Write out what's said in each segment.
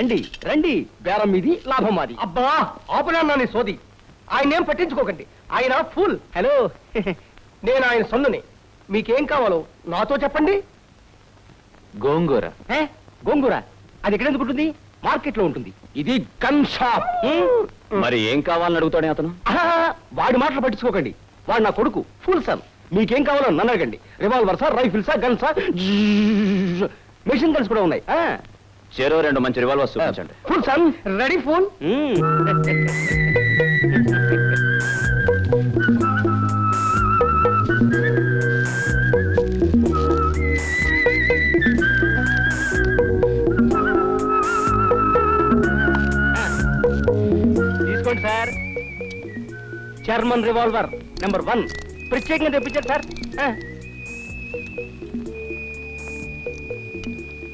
రండి రండి. బేరం మీది లాభం మాది. అబ్బా! ఆపునా నీ సోది. ఆయన ఏం పట్టించుకోకండి. ఆయన ఫుల్. హలో. నేను ఆయన సొన్నుని. మీకేం కావాలో నాతో చెప్పండి. గోంగూర. ఏ? గోంగూర? అది ఎక్కడ ఎందుకు ఉంటుంది మార్కెట్లో ఉంటుంది. ఇది గన్ షాప్. హ్మ్. మరి ఏం కావాలని అడుగుతాడే అతను? ఆహా, వాడి మాటలు పట్టించుకోకండి. వాడు నా కొడుకు ఫుల్ సన్. మీకేం కావాలో నన్ను అడగండి. రివాల్వర్ సార్ రైఫిల్సా గన్సా? మెషిన్ గన్స్ కూడా ఉన్నాయి. చెరో రెండు మంచి రివాల్వర్స్ చూపించండి. ఫుల్ సన్ రెడీ ఫుల్ తీసుకోండి సార్. చర్మన్ రివాల్వర్ నెంబర్ వన్. ప్రత్యేకంగా తెప్పించారు సార్.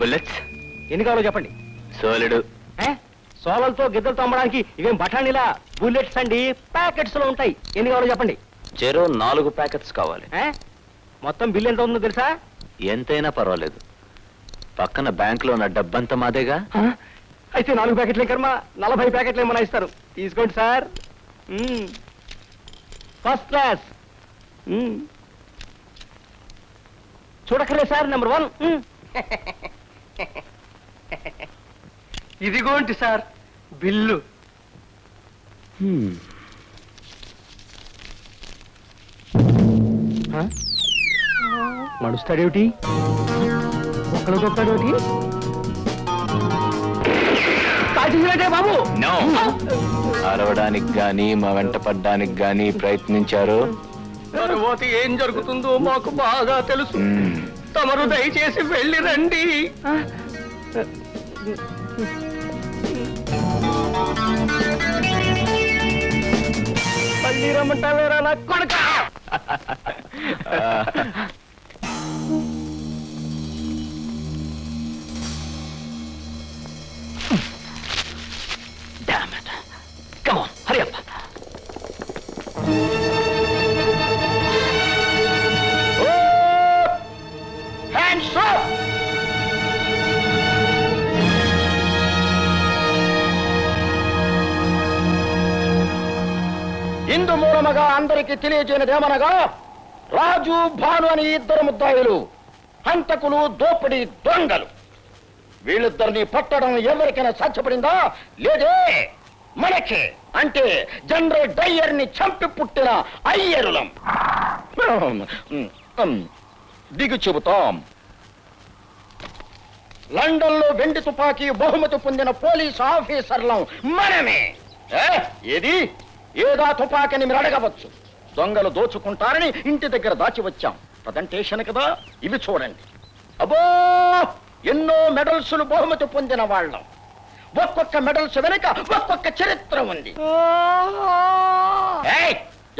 బుల్లెట్స్ ఎన్ని కావాలో చెప్పండి సోలిడు? సోలలతో గిద్దలతో అమ్మడానికి ఇవేం బఠానీలా బుల్లెట్స్ అండి ప్యాకెట్స్లో ఉంటాయి ఎన్ని కావాలో చెప్పండి చెరో నాలుగు ప్యాకెట్స్ కావాలి ఏ? మొత్తం బిల్ ఎంత ఉందో తెలుసా ఎంతైనా పర్వాలేదు పక్కన బ్యాంక్లో ఉన్న డబ్బంతా మాదేగా ఆ? అయితే నాలుగు ప్యాకెట్లే కర్మ నలభై ప్యాకెట్లు ఏమన్నా ఇస్తారు తీసుకోండి సార్ మ్మ్. ఫస్ట్ క్లాస్ మ్మ్. చూడక్కర్లే సార్ నెంబర్ వన్ మ్మ్. ఇదిగోంటి సార్ బిల్లు? నడుస్తాడేమిటి? ఒక్కడు బాబు. నో. అరవడానికి గాని మా వెంట పడ్డానికి గాని ప్రయత్నించారు. తరువాత ఏం జరుగుతుందో మాకు బాగా తెలుసు. తమరు దయచేసి వెళ్ళి రండి. మళ్ళీ రమ్మంటావేరా నా కొడుక. ఇందు అందరికి తెలియజేయనిదేమనగా రాజు భాను అని ఇద్దరు ముద్దాయిలు హంతకులు దోపిడి దొంగలు. వీళ్ళిద్దరిని పట్టడం ఎవరికైనా సాధ్యపడిందా? లేదే. మనకే. అంటే జనరల్ డయ్యర్ని చంపి పుట్టిన అయ్యరులం. దిగు చెబుతాం. లండన్లో వెండి తుపాకీ బహుమతి పొందిన పోలీస్ ఆఫీసర్లం మనమే. ఏది? ఏదా తుపాకీని మీరు అడగవచ్చు. దొంగలు దోచుకుంటారని ఇంటి దగ్గర దాచి వచ్చాం. ప్రజెంటేషన్ కదా ఇవి చూడండి. అబ్బో ఎన్నో మెడల్స్ బహుమతి పొందిన వాళ్ళం. ఒక్కొక్క మెడల్స్ వెనుక ఒక్కొక్క చరిత్ర ఉంది.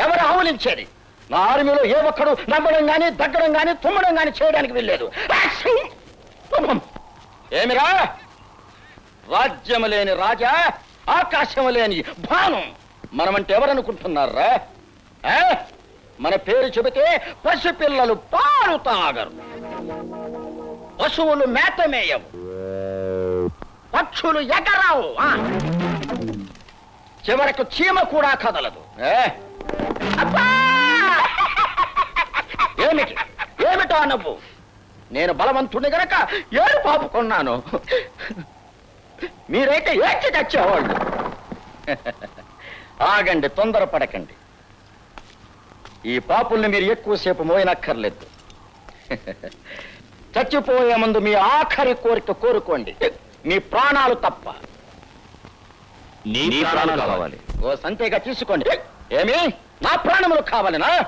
ఎవరు ఆవులించేది? నా ఆర్మీలో ఏ ఒక్కడు నవ్వడం గాని దగ్గడం గాని తుమ్మడం గాని చేయడానికి వెళ్ళలేదు ఏమిరా? రాజ్యం లేని రాజా ఆకాశం లేని భాను. మనమంటే ఎవరనుకుంటున్నారా మన పేరు చెబితే పసిపిల్లలు పాలు తాగరు. పశువులు మేత పక్షులు ఎగరావు. ఆ? చివరకు చీమ కూడా కదలదు. ఏమిటి? ఏమిటో నవ్వు? నేను బలవంతుడిని గనక ఏడు పాపుకున్నాను మీరైతే ఏడ్చి తెచ్చేవాళ్ళు ఆగండి తొందరపడకండి. ఈ పాపుల్ని మీరు ఎక్కువసేపు మోయనక్కర్లేదు. చచ్చిపోయే ముందు మీ ఆఖరి కోరిక కోరుకోండి. మీ ప్రాణాలు తప్ప. నీ ప్రాణాలు కావాలి. ఓ సంతేగా తీసుకోండి. ఏమి? నా ప్రాణములు కావాలనా?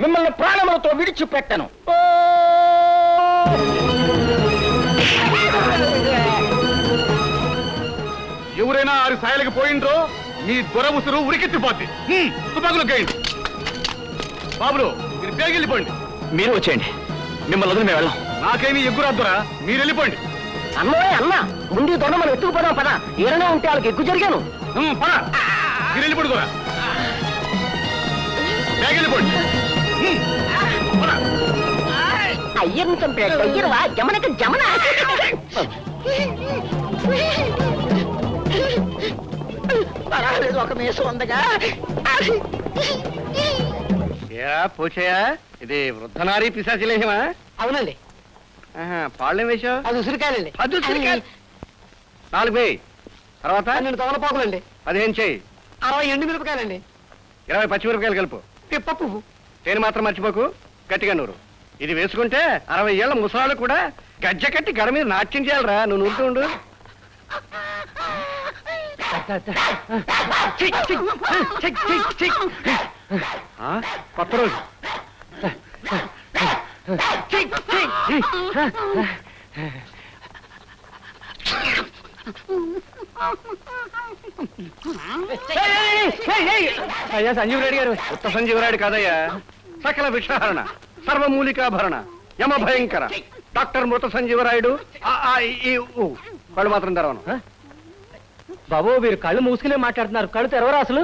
మిమ్మల్ని ప్రాణములతో విడిచిపెట్టను! ఎవరైనా ఆరు సాయలకు పోయిండ్రో? మీ దొర ఉసురు ఉరికెత్తిపోద్ది. తుపాకులు గేయండి బాబులు మీరు బేగి వెళ్ళిపోండి మీరు వచ్చేయండి. మిమ్మల్ని వదిలి మేము వెళ్ళాం నాకేమీ ఎగ్గురాద్దరా మీరు వెళ్ళిపోండి. అన్నోయ్ అన్న ముందు దొండ మనం ఎత్తుకుపోదాం పద ఏరైనా ఉంటే వాళ్ళకి ఎక్కువ జరిగాను. పద. మీరు వెళ్ళిపోండి దొర. బేగి వెళ్ళిపోండి. అయ్యర్ని చంపాడు అయ్యర్వా జమనక జమన. పర్వాలేదు ఒక మీసం ఉందిగా. పోచయా ఇది వృద్ధనారీ పిశాచిలేహమా అవునండి. పాళ్ళేం వేశావు? అది ఉసిరికాయలండి. అది ఉసిరికాయలు. నాలుగు వేయి. తర్వాత? పన్నెండు తోలపాకులండి పదిహేను చేయి అరవై ఎండు మిరపకాయలండి. ఇరవై పచ్చిమిరపకాయలు కలుపు. పిప్ప పువ్వు. తేనె మాత్రం మర్చిపోకు. గట్టిగా నూరు. ఇది వేసుకుంటే అరవై ఏళ్ళ ముసలాళ్ళు కూడా గజ్జ కట్టి గడ మీద నాట్యం చేయాలరా. నువ్వు నూరుతూ ఉండు. కొత్త రోజు అయ్యా సంజీవ్ రెడ్డి గారు ఉత్త సంజీవరాయుడు కాదయ్యా. సకల విషహరణ. సర్వమూలికాభరణ యమ భయంకర డాక్టర్ మృత సంజీవరాయుడు. ఈ, ఈ, కళ్ళు మాత్రం తెరవను. బాబు మీరు కళ్ళు మూసుకునే మాట్లాడుతున్నారు. కళ్ళు తెరవరా అసలు?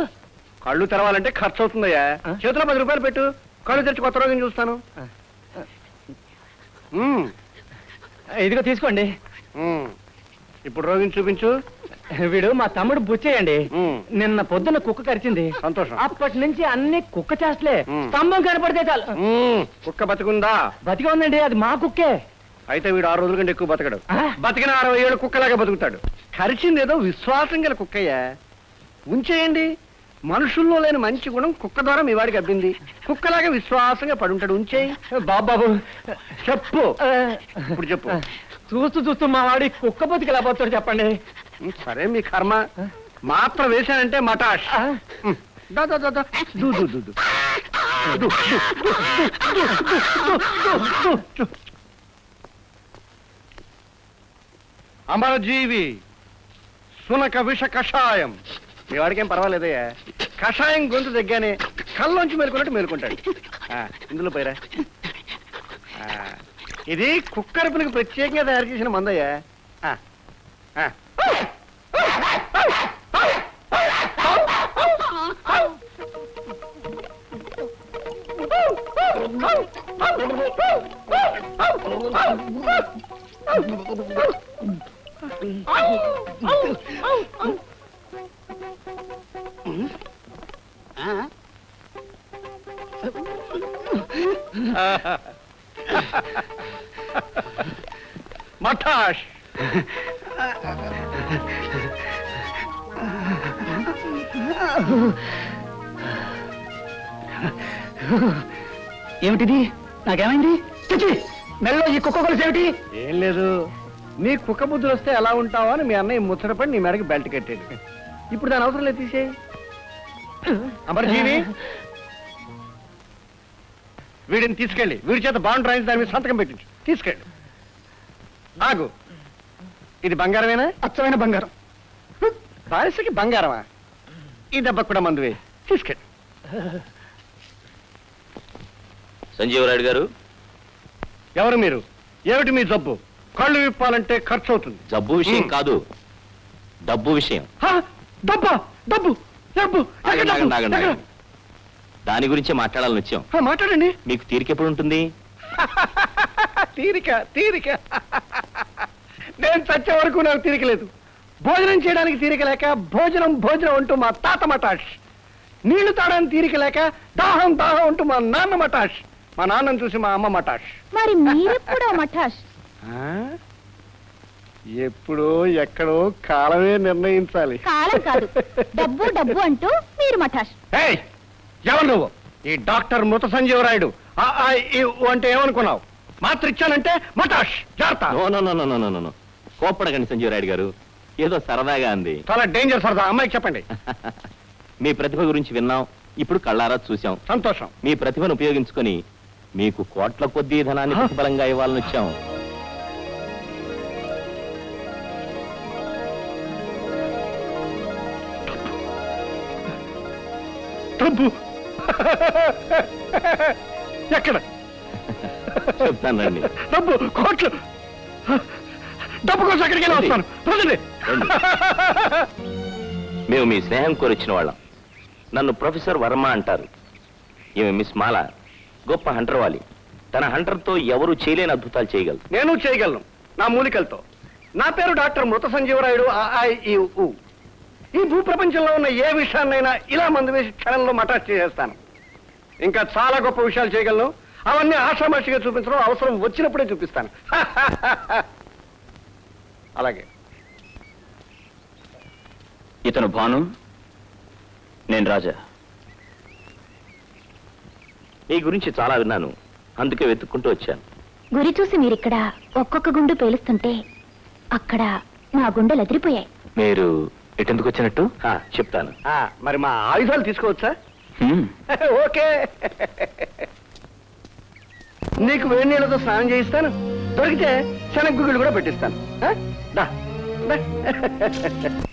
కళ్ళు తెరవాలంటే ఖర్చు అవుతుందయ్యా ఆ? చేతిలో పది రూపాయలు పెట్టు. కళ్ళు తెరిచి కొత్త రోగం చూస్తాను. ఉమ్, ఇదిగో తీసుకోండి. ఉమ్. ఇప్పుడు రోగిని చూపించు. వీడు మా తమ్ముడు బుచ్చేయండి ఉమ్, నిన్న పొద్దున్న కుక్క కరిచింది. సంతోషం. అప్పటి నుంచి అన్ని కుక్క చేస్తలే మ్. స్తంభం కనపడితే చాలు. ఉమ్, కుక్క బతికుందా? బతిగా ఉందండి అది మా కుక్కే. అయితే వీడు ఆరు రోజుల కంటే ఎక్కువ బతకడు? బతికిన అరవై ఏడు కుక్కలాగా బతుకుతాడు కరిచింది ఏదో విశ్వాసం గల కుక్కయ్యా ఉంచేయండి మనుషుల్లో లేని మంచి గుణం కుక్క ద్వారా మీ వాడికి అబ్బింది కుక్కలాగా విశ్వాసంగా పడుంటాడు ఉంచేయి బాబు బాబు చెప్పు ఇప్పుడు చెప్పు చూస్తూ చూస్తూ మా వాడి కుక్క బతికి ఎలా పోతాడు చెప్పండి సరే మీ కర్మ మాత్ర వేశానంటే మటాష్ దా, దా, దా, దా. దు, దు, దు, దు. దు, దు, దు, దు, దు, దు, దు, దు. అమరజీవి సునక విష కషాయం. మీ వాడికేం పర్వాలేదయ్యా. కషాయం గొంతు తగ్గానే కళ్ళలోంచి మేలుకున్నట్టు మేలుకుంటాడు. ఆ, ఇందులో పోయిరా. ఆ, ఇది కుక్కరపునికి ప్రత్యేకంగా తయారు చేసిన మందయ్యా. ఆ, ఆ. మఠాష్. ఏమిటిది? నాకేమైంది? మెల్లో ఈ కుక్క కొలుసు ఏమిటి? ఏం లేదు. నీ కుక్క బుద్ధులు వస్తే ఎలా ఉంటావో అని మీ అన్నయ్య ముచ్చటపడి నీ మెడకి బెల్ట్ కట్టాడు ఇప్పుడు దాని అవసరం లేదు తీసేయి. అమరజీవి వీడిని తీసుకెళ్ళి వీడి చేత బాండ్ రాయించి దాని మీద సంతకం పెట్టించు. తీసుకెళ్ళి. ఆగు. ఇది బంగారమేనా? అచ్చమైన బంగారం. బానిసకి బంగారమా? ఈ దెబ్బ కూడా మందు వేయి తీసుకెళ్ళి. సంజీవరాయుడు గారు. ఎవరు మీరు? ఏమిటి మీ జబ్బు? కళ్ళు విప్పాలంటే ఖర్చు అవుతుంది జబ్బు విషయం. కాదు డబ్బు విషయం హా? డబ్బా డబ్బు డబ్బు ఎక్కడ ఆగండి, డబ్బు? ఆగండి, ఆగండి, ఎక్కడ? ఆగండి. దాని గురించే మాట్లాడాలని వచ్చాం హా, మాట్లాడండి మీకు తీరిక ఎప్పుడు ఉంటుంది తీరిక తీరిక నేను చచ్చే వరకు నాకు తీరిక లేదు భోజనం చేయడానికి తీరిక లేక భోజనం భోజనం అంటూ మా తాత మటాష్ నీళ్ళు తాగడానికి తీరిక లేక దాహం దాహం అంటూ మా నాన్న మటాష్ మా నాన్నను చూసి మా అమ్మ మటాష్ మరి మీరెప్పుడో మఠాష్? ఎప్పుడో ఎక్కడో కాలమే నిర్ణయించాలి. కాలం కాదు. డబ్బు డబ్బు అంటూ మీరు మఠాష్. ఏయ్, ఎవరు నువ్వు? ఈ డాక్టర్ మృత సంజీవరాయుడు. ఆ, ఆ, ఈ, ఊ అంటే ఏమనుకున్నావు? మాత్ర ఇచ్చానంటే మటాష్ జాగ్రత్త. No no no no no no no. కోప్పడకండి Sanjeevarayudu garu. ఏదో సరదాగా అంది. చాలా డేంజర్ సరదా. అమ్మాయికి చెప్పండి. మీ ప్రతిభ గురించి విన్నాం. ఇప్పుడు కళ్ళారా చూసాం సంతోషం. మీ ప్రతిభను ఉపయోగించుకొని మీకు కోట్ల కొద్దీ ధనాన్ని? ప్రతిఫలంగా ఇవ్వాలని వచ్చాం డబ్బు ఎక్కడ? చెప్తానండి డబ్బు కోట్లు. డబ్బు కోసం ఎక్కడికి వెళ్ళి వస్తాను. పదండి. మేము మీ స్నేహం కోరిచ్చిన వాళ్ళం. నన్ను ప్రొఫెసర్ వర్మ అంటారు. ఈమె మిస్ మాల. గొప్ప హంటర్ వాలి. తన హంటర్తో ఎవరు చేయలేని అద్భుతాలు చేయగలరు. నేను చేయగలను. నా మూలికలతో. నా పేరు డాక్టర్ మృత సంజీవరాయుడు ఆ, ఆ, ఈ, ఊ. ఈ భూప్రపంచంలో ఉన్న ఏ విషయాన్నైనా ఇలా మందు వేసి క్షణంలో మటాచ్ చేసేస్తాను. ఇంకా చాలా గొప్ప విషయాలు చేయగలను. అవన్నీ ఆషామాషిగా చూపించడం అవసరం వచ్చినప్పుడే చూపిస్తాను. అలాగే. ఇతను భాను నేను రాజా. నీ గురించి చాలా విన్నాను. అందుకే వెతుక్కుంటూ వచ్చాను. గురి చూసి మీరిక్కడ ఒక్కొక్క గుండు పేలుస్తుంటే అక్కడ నా గుండెలు ఎదిరిపోయాయి మీరు ఎటెందుకు వచ్చినట్టు? చెప్తాను. మరి మా ఆయుధాలు తీసుకోవచ్చా. ఓకే. నీకు వేడి నీళ్ళతో స్నానం చేయిస్తాను. దొరికితే శనగ్గుగులు కూడా పెట్టిస్తాను. దా.